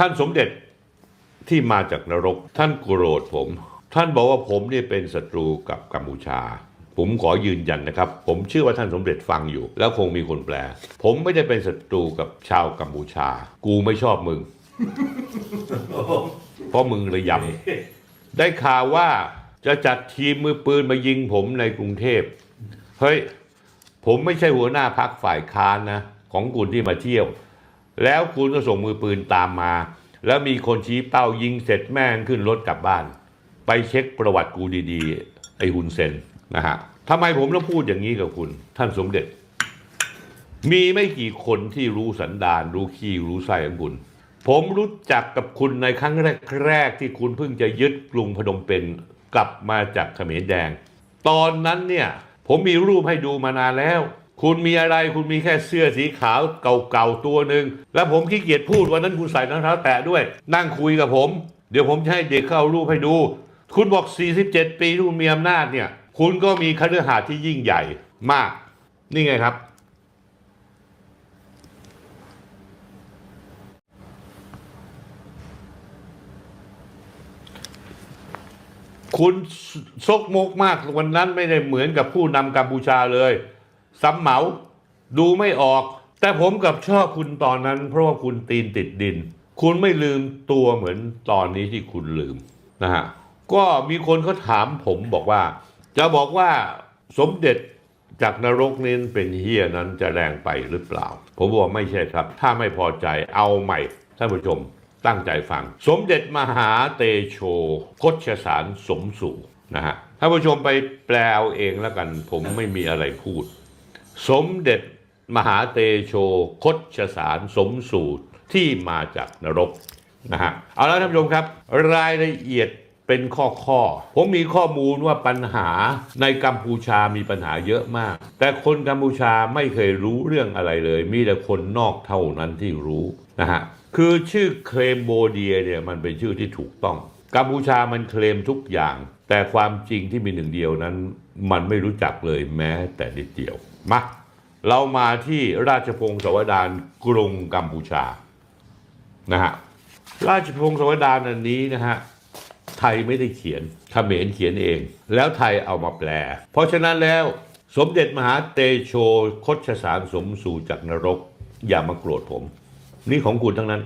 ท่านสมเด็จที่มาจากนรก ท่านโกรธผม ท่านบอกว่าผมเนี่ยเป็นศัตรูกับกัมพูชา ผมขอยืนยันนะครับ ผมเชื่อว่าท่านสมเด็จฟังอยู่ แล้วคงมีคนแปล ผมไม่ได้เป็นศัตรูกับชาวกัมพูชา กูไม่ชอบมึง เพราะมึงระยำได้ข่าวว่าจะจัดทีมมือปืนมายิงผมในกรุงเทพเฮ้ยผมไม่ใช่หัวหน้าพักฝ่ายค้านนะ ของคุณที่มาเที่ยว แล้วคุณก็ส่งมือปืนตามมา แล้วมีคนชี้เป้ายิงเสร็จแม่งขึ้นรถกลับบ้าน ไปเช็คประวัติกูดีๆ ไอ้ฮุนเซนนะฮะทำไมผมต้องพูดอย่างนี้กับคุณ ท่านสมเด็จ มีไม่กี่คนที่รู้สันดานรู้ขี้รู้ไส้ของคุณ ผมรู้จักกับคุณในครั้งแรกๆที่คุณเพิ่งจะยึดกรุงพนมเปญกลับมาจากเขมรแดง ตอนนั้นเนี่ยผมมีรูปให้ดูมานานแล้ว คุณมีอะไรคุณมีแค่เสื้อสีขาวเก่าๆตัวหนึ่งแล้วผมขี้เกียจพูดวันนั้นคุณใส่รองเท้าแตะด้วย นั่งคุยกับผม เดี๋ยวผมจะให้เด็กเข้ารูปให้ดู คุณบอก 47 ปีที่คุณมีอำนาจเนี่ย คุณก็มีคฤหาสน์ที่ยิ่งใหญ่มาก นี่ไงครับ คุณซกมกมากวันนั้นไม่ได้เหมือนกับผู้นำกัมพูชาเลย ซ้ำเหมา ดูไม่ออก แต่ผมกับชอบคุณตอนนั้น เพราะว่าคุณตีนติดดิน คุณไม่ลืมตัวเหมือนตอนนี้ที่คุณลืมนะฮะก็มีคนเขาถามผมบอกว่า จะบอกว่าสมเด็จจากนรกนี้เป็นเฮียนั้นจะแรงไปหรือเปล่า ผมบอกว่าไม่ใช่ครับ ถ้าไม่พอใจเอาใหม่ท่านผู้ชมตั้งใจฟัง สมเด็จมหาเตโชคชสารสมสู่นะฮะท่านผู้ชมไปแปลเอาเองแล้วกัน ผมไม่มีอะไรพูด สมเด็จมหาเตโชคชสารสมสู่ที่มาจากนรกนะฮะเอาละท่านผู้ชมครับ รายละเอียดเป็นข้อข้อ ผมมีข้อมูลว่าปัญหาในกัมพูชามีปัญหาเยอะมาก แต่คนกัมพูชาไม่เคยรู้เรื่องอะไรเลย มีแต่คนนอกเท่านั้นที่รู้นะฮะคือชื่อเคลมโบเดียเนี่ยมันเป็นชื่อที่ถูกต้อง กัมพูชามันเคลมทุกอย่าง แต่ความจริงที่มีหนึ่งเดียวนั้น มันไม่รู้จักเลยแม้แต่นิดเดียว มาเรามาที่ราชพงศาวดารกรุงกัมพูชานะฮะราชพงศาวดารอันนี้นะฮะไทยไม่ได้เขียนเขมรเขียนเอง แล้วไทยเอามาแปล เพราะฉะนั้นแล้วสมเด็จมหาเตโชคชสารสมสู่จากนรก อย่ามาโกรธผม นี่ของคุณทั้งนั้น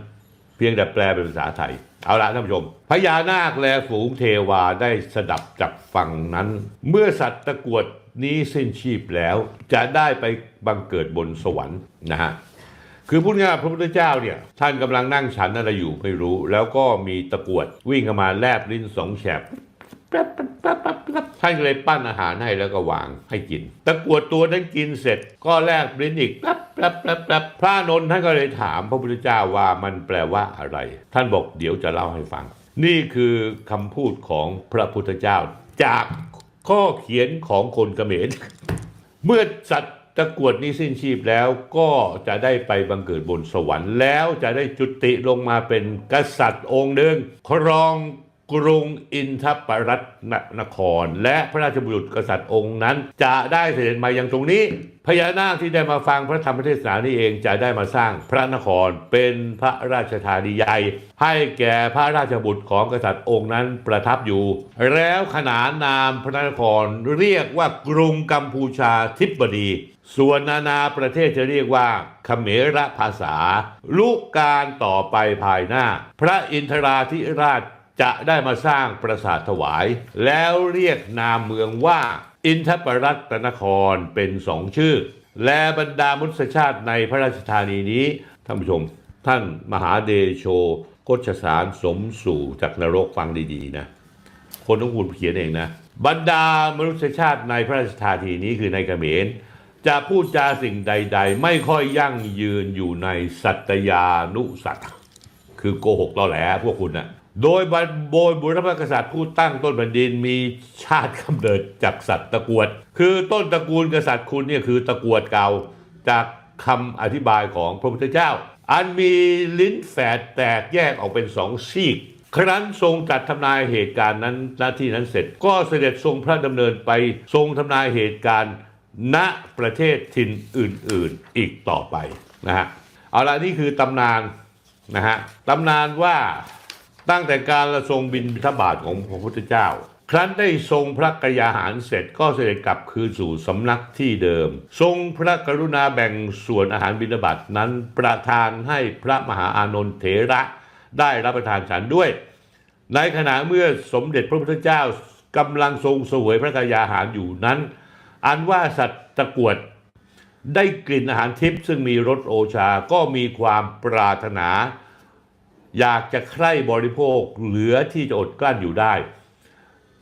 เพียงแต่แปลเป็นภาษาไทย เอาละท่านผู้ชมพญานาคและฝูงเทวาได้สดับจากฝั่งนั้น เมื่อสัตว์ตะกวด นี้สิ้นชีพแล้วจะได้ไปบังเกิดบนสวรรค์นะฮะคือพูดง่ายๆพระพุทธเจ้าเนี่ยท่านกำลังนั่งฉันอะไรอยู่ไม่รู้ แล้วก็มีตะกวดวิ่งเข้ามาแลบลิ้นสองแฉบท่านก็เลยปั้นอาหารให้แล้วก็วางให้กิน ตะกวดตัวนั้นกินเสร็จก็แลบลิ้นอีกแป๊บแป๊บแป๊บแป๊บพระนนท์ท่านก็เลยถามพระพุทธเจ้าว่ามันแปลว่าอะไร ท่านบอกเดี๋ยวจะเล่าให้ฟัง นี่คือคำพูดของพระพุทธเจ้าจาก ข้อเขียนของคนเขมร เมื่อสัตว์ตะกรวดนี้สิ้นชีพแล้วก็จะได้ไปบังเกิดบนสวรรค์แล้วจะได้จุติลงมาเป็นกษัตริย์องค์หนึ่งครอง กรุงอินทปรัตนคร และพระราชบุรุษกษัตริย์องค์นั้น จะได้เสด็จมายังตรงนี้ พญานาคที่ได้มาฟังพระธรรมเทศนานี้เองจะได้มาสร้างพระนครเป็นพระราชธานีใหญ่ให้แก่พระราชบุตรของกษัตริย์องค์นั้นประทับอยู่ แล้วขนานนามพระนครเรียกว่ากรุงกัมพูชาธิบดีส่วนนานาประเทศจะเรียกว่าเขมรภาษา ลูกการต่อไปภายหน้า พระอินทราธิราช จะได้มาสร้างปราสาทถวาย แล้วเรียกนามเมืองว่า อินทปรัตนครเป็นสองชื่อ และบรรดามุสชาติในพระราชธานีนี้ท่านผู้ชม ท่านมหาเดโชโคชสารสมสู่จากนรกฟังดี ๆ นะ คนต้องคุณเขียนเองนะ บรรดามนุษยชาติในพระราชธานีนี้คือในเขมรจะพูดจาสิ่งใด ๆ ไม่ค่อยยั่งยืนอยู่ในสัตยานุสัตคือโกหกเราแหละพวกคุณนะ โดยบโดยบุรพกษัตริย์ผู้ตั้งต้นแผ่นดินมีชาติกำเนิดจากสัตว์ตะกวด คือต้นตระกูลกษัตริย์คุณเนี่ยคือตะกวดเก่าจากคำอธิบายของพระพุทธเจ้า อันมีลิ้นแฝดแตกแยกออกเป็นสองซีก ครั้นทรงจัดทำนายเหตุการณ์นั้นหน้าที่นั้นเสร็จ ก็เสด็จทรงพระดำเนินไปทรงทำนายเหตุการณ์ณประเทศถิ่นอื่นๆอีกต่อไปนะฮะเอาละนี่คือตำนานนะฮะตำนานว่า ตั้งแต่การละทรงบินทบาทของพระพุทธเจ้า ครั้นได้ทรงพระกยาหารเสร็จก็เสด็จกลับคืนสู่สำนักที่เดิม ทรงพระกรุณาแบ่งส่วนอาหารบิณฑบาตนั้นประทานให้พระมหาอานนท์เถระได้รับประทานฉันด้วย ในขณะเมื่อสมเด็จพระพุทธเจ้ากำลังทรงสวยพระกยาหารอยู่นั้น อันว่าสัตว์ตะกวดได้กลิ่นอาหารทิพย์ซึ่งมีรสโอชาก็มีความปรารถนา อยากจะใคร่บริโภคเหลือที่จะอดกลั้นอยู่ได้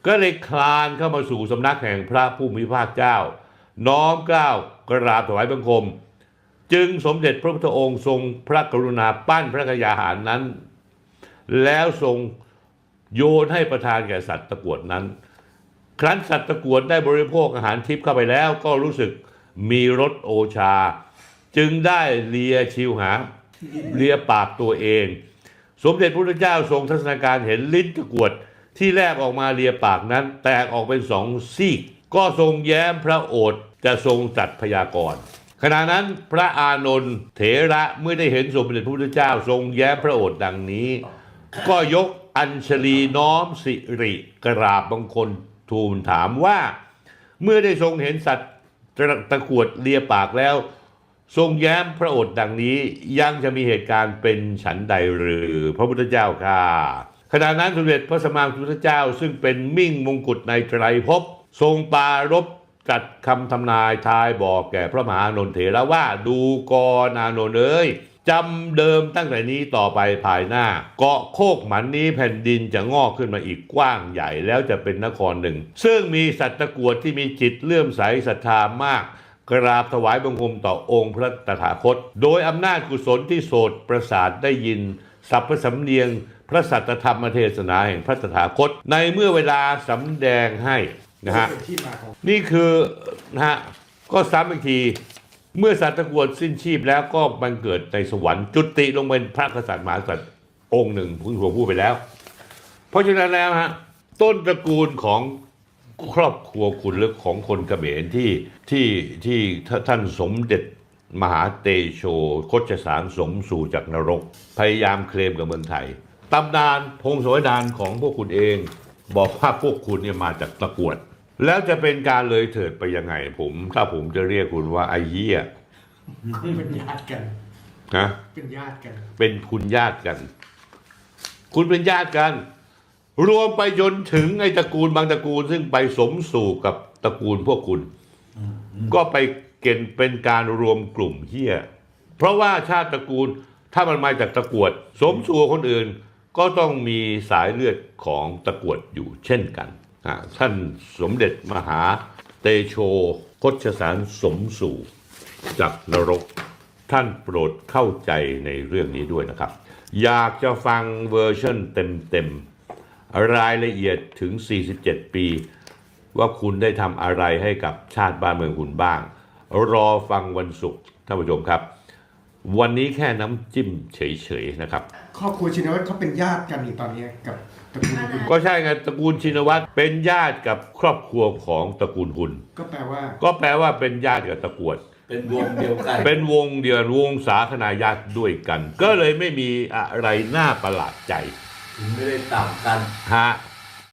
ก็เลยคลานเข้ามาสู่สำนักแห่งพระผู้มีพระภาคเจ้า น้อมเกล้าวกราบถวายบังคม จึงสมเด็จพระพุทธองค์ทรงพระกรุณาปั้นพระกยาหารนั้น แล้วทรงโยนให้ประทานแก่สัตว์ตะกวดนั้น ครั้นสัตว์ตะกวดได้บริโภคอาหารทิพย์เข้าไปแล้วก็รู้สึกมีรสโอชา จึงได้เลียชิวหาเลียปากตัวเอง สมเด็จพระพุทธเจ้าทรงทัศนาการเห็นลิ้นตะกวดที่แลบออกมาเลียปากนั้น แตกออกเป็นสองซีก ก็ทรงแย้มพระโอษฐ์จะทรงจัดพยากรณ์ขณะนั้นพระอานนท์เถระเมื่อได้เห็นสมเด็จพระพุทธเจ้าทรงแย้มพระโอษฐ์ดังนี้ ก็ยกอัญชลีน้อมสิริกราบบังคลทูลถามว่า เมื่อได้ทรงเห็นสัตว์ตะกวดเลียปากแล้ว ทรงแย้มพระโอษฐ์ดังนี้ยังจะมีเหตุการณ์เป็นฉันใดหรือ พระพุทธเจ้าค่ะขณะนั้นสมเด็จพระสัมมาสัมพุทธเจ้า ซึ่งเป็นมิ่งมงกุฎในไตรภพทรงปรารบจัดคำทำนายทายบอกแก่พระมหานนเถระว่าดูกรอานนเอ้ยจำเดิมตั้งแต่นี้ต่อไปภายหน้า เกาะโคกหมันนี้แผ่นดินจะงอกขึ้นมาอีกกว้างใหญ่แล้วจะเป็นนครหนึ่ง ซึ่งมีสัตว์ตะกวดที่มีจิตเลื่อมใสศรัทธามาก กราบถวายบังคมต่อองค์พระตถาคต โดยอำนาจกุศลที่โสดประสาทได้ยินสัพพสำเนียงพระสัตธรรมเทศนาแห่งพระตถาคต ในเมื่อเวลาสำแดงให้นะฮะนี่คือนะฮะก็ซ้ำอีกทีเมื่อสัตว์ตะกรวดสิ้นชีพแล้วก็บังเกิดในสวรรค์จุติลงเป็นพระกษัตริย์มหากษัตริย์องค์หนึ่งพึ่งผมพูดไปแล้ว เพราะฉะนั้นแล้วฮะต้นตระกูลของ ครอบครัวคุณหรือของคนเขมรที่ที่ที่ท่านสมเด็จมหาเตโชโคชสารสมสู่จากนรก พยายามเคลมกับเมืองไทยตำนานพงศาวดารของพวกคุณเอง บอกว่าพวกคุณเนี่ยมาจากตะกรวด แล้วจะเป็นการเลยเถิดไปยังไงผม ถ้าผมจะเรียกคุณว่าไอ้เหี้ยเป็นญาติกันนะเป็นญาติกัน เป็นคุณญาติกัน คุณเป็นญาติกัน รวมไปจนถึงไอ้ตระกูลบางตระกูล ซึ่งไปสมสู่กับตระกูลพวกคุณ ก็ไปเกณฑ์เป็นการรวมกลุ่มเฮียเพราะว่าชาติตระกูลถ้ามันมาจากตะกวด สมสู่คนอื่นก็ต้องมีสายเลือดของตะกวดอยู่เช่นกันท่านสมเด็จมหาเตโชคชสารสมสู่จากนรก ท่านโปรดเข้าใจในเรื่องนี้ด้วยนะครับ อยากจะฟังเวอร์ชันเต็มๆ รายละเอียดถึง 47 ปี ว่าคุณได้ทำอะไรให้กับชาติบ้านเมืองคุณบ้าง รอฟังวันศุกร์ท่านผู้ชมครับ วันนี้แค่น้ำจิ้มเฉยๆนะครับ ครอบครัวชินวัตรเขาเป็นญาติกันนี่ตอนนี้กับตระกูลคุณก็ใช่ไงตระกูลชินวัตรเป็นญาติกับครอบครัวของตระกูลคุณ ก็แปลว่า ก็แปลว่าเป็นญาติกับตระกรวด เป็นวงเดียวกัน เป็นวงเดียววงสาคนาญาติด้วยกัน ก็เลยไม่มีอะไรน่าประหลาดใจ ถึงไม่ได้ต่างกัน ฮะ